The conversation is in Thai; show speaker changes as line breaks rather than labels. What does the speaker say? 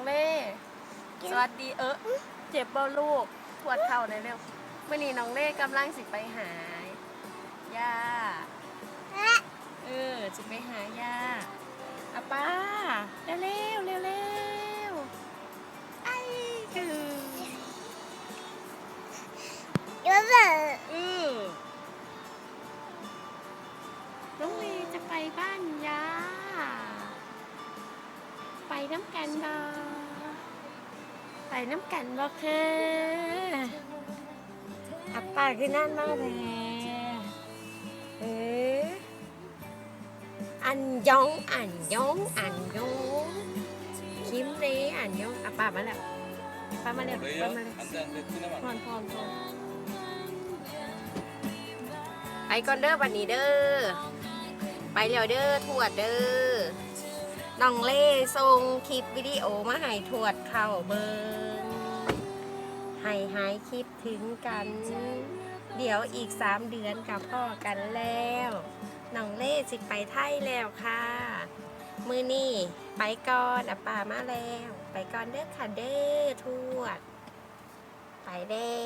องเล่ สวัสดีเออเจ็บเบาลูกปวดเข่าในอยเร็วเมื่อนี้น้องเล่กำลังสิไปหาย่าเออจะไปหาย่าอาป้าเร็วเร็วเร็วเร็วไอ้คือ
เยอะเลย
เออน้องเล่จะไปบ้านย่าไป ไปน้ำกันบอไปน้ำกันบอค่ะอาป่าขึ้นนั่นมาแล้วเอออันยองอันยองอันยองคิมเลยอันยองอาป่ามาแล้วป่ามาแล้วป่ามาแล้วพรพรพรไปก่อนเด้อวันนี้เด้อไปเร็วเด้อทวดเด้อ น้องเล่ส่งคลิปวิดีโอมาให้ทวดเข้าเบิงให้หายคิดถึงกัน เดี๋ยวอีกสามเดือนกับพ่อกันแล้วน้องเล่สิไปไทยแล้วค่ะ มือนี่ไปก่อนอะป่ามาแล้ว ไปก่อนเด้อค่ะเด้อทวด ไปเด้